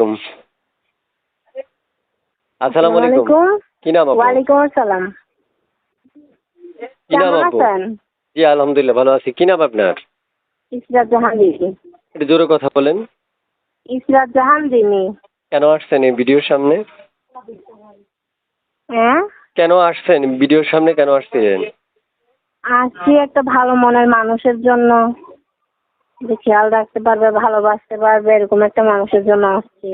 আলাইকুম। আসসালামু আলাইকুম। কি নাম আপনার? ওয়ালাইকুম আসসালাম। কি নাম জি আলহামদুলিল্লাহ ভালো আছি। কি নাম আপনার? ইসরাত জাহান দিদি একটু জোরে কথা বলেন। ইসরাত দিনি কেন আসছেন এই ভিডিওর সামনে? হ্যাঁ? কেন আসছেন? ভিডিওর সামনে কেন আসছেন আসছি একটা ভালো মনের মানুষের জন্য। যে খেয়াল রাখতে পারবে ভালোবাসতে পারবে এরকম একটা মানুষের জন্য আসছি।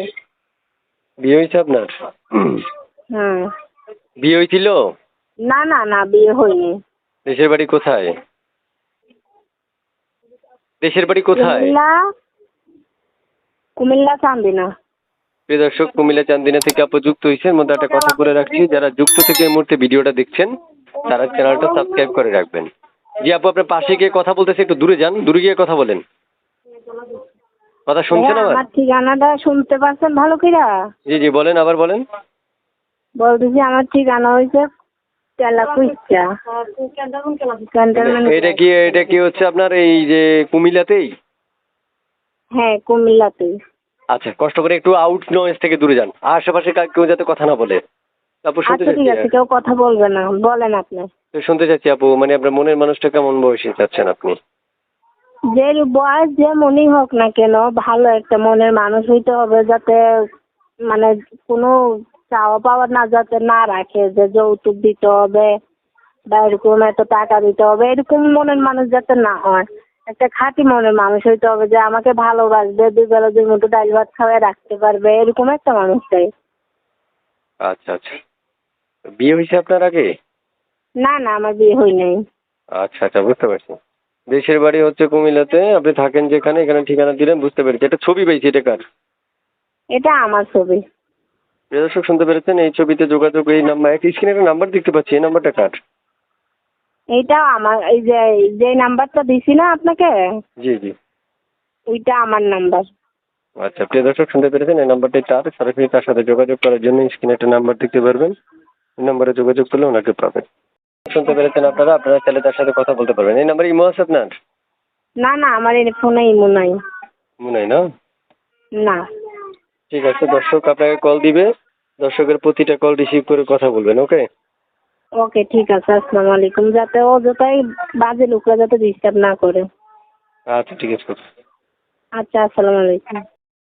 বিয়ে হয়েছে আপনার? হুম। বিয়ে হয়েছিল? না না না বিয়ে হয়নি। দেশের বাড়ি কোথায়? দেশের বাড়ি কোথায়? কুমিল্লা কুমিল্লা চান্দিনা। প্রিয় দর্শক কুমিল্লা চান্দিনা থেকে আপু যুক্ত হয়েছেন। মধ্যে একটা কথা বলে রাখছি যারা যুক্ত থেকে এই মুহূর্তে ভিডিওটা দেখছেন তারা চ্যানেলটা সাবস্ক্রাইব করে রাখবেন। জি আপু আপনার পাশে গিয়ে কথা বলতেছে একটু দূরে যান দূরে গিয়ে কথা বলেন। কথা শুনছেন হ্যাঁ, আবার? আমার ঠিকানাটা শুনতে পাচ্ছেন ভালো কিরা জি জি বলেন আবার বলেন। বলতেছি আমার ঠিকানা হয়েছে তেলাকুইচা এটা কি এটা কি হচ্ছে আপনার এই যে কুমিল্লাতেই? হ্যাঁ কুমিল্লাতে আচ্ছা কষ্ট করে একটু আউট নয়েজ থেকে দূরে যান। আশেপাশে কেউ যাতে কথা না বলে। তারপর শুনতে আচ্ছা ঠিক আছে কেউ কথা বলবে না। বলেন আপনি। শুনতে চাচ্ছি আপু মানে আপনার মনের মানুষটা কেমন বয়সে চাচ্ছেন আপনি? যে বয়স যে মনেই হোক না কেন ভালো একটা মনের মানুষ হইতে হবে যাতে মানে কোনো চাওয়া পাওয়া না যাতে না রাখে যে যৌতুক দিতে হবে বা এরকম এত টাকা দিতে হবে এরকম মনের মানুষ যাতে না হয়। একটা খাঁটি মনের মানুষ হইতে হবে যে আমাকে ভালোবাসবে দুই বেলা দুই মতো ডাল ভাত খাওয়াই রাখতে পারবে এরকম একটা মানুষ চাই। আচ্ছা আচ্ছা। বিয়ে হয়েছে আপনার আগে? না না আমার বিয়ে হয় নাই। আচ্ছা আচ্ছা বুঝতে পারছি। দেশের বাড়ি হচ্ছে কুমিল্লাতে আপনি থাকেন যেখানে এখানে ঠিকানা দিলেন বুঝতে পেরেছি। একটা ছবি পেয়েছি এটা কার? এটা আমার ছবি। প্রিয় দর্শক শুনতে পেরেছেন? এই ছবিতে যোগাযোগ এই নাম্বার এক স্ক্রিনে একটা নাম্বার দেখতে পাচ্ছি। এই নাম্বারটা কার? এইটা আমার এই যে যে নাম্বারটা দিছি না আপনাকে? জি জি। ওইটা আমার নাম্বার আচ্ছা প্রিয় দর্শক শুনতে পেরেছেন? এই নাম্বারটি তার। সরাসরি তার সাথে যোগাযোগ করার জন্য স্ক্রিনে একটা নাম্বার দেখতে পারবেন। এই নাম্বারে যোগাযোগ করলে ওনাকে পাবেন। শুনতে পেরেছেন আপনারা আপনারা চাইলে তার সাথে কথা বলতে পারবেন। এই নাম্বারে ইমো আছে আপনার? না না আমার এই ফোনে ইমো নাই। মনে হয় না? না। ঠিক আছে দর্শক আপনাকে কল দিবে। দর্শকের প্রতিটা কল রিসিভ করে কথা বলবেন ওকে ওকে ঠিক আছে আসসালামু আলাইকুম। যাতে ও যতই বাজে লোকরা যাতে ডিস্টার্ব না করে। আচ্ছা ঠিক আছে। আচ্ছা আসসালামু আলাইকুম।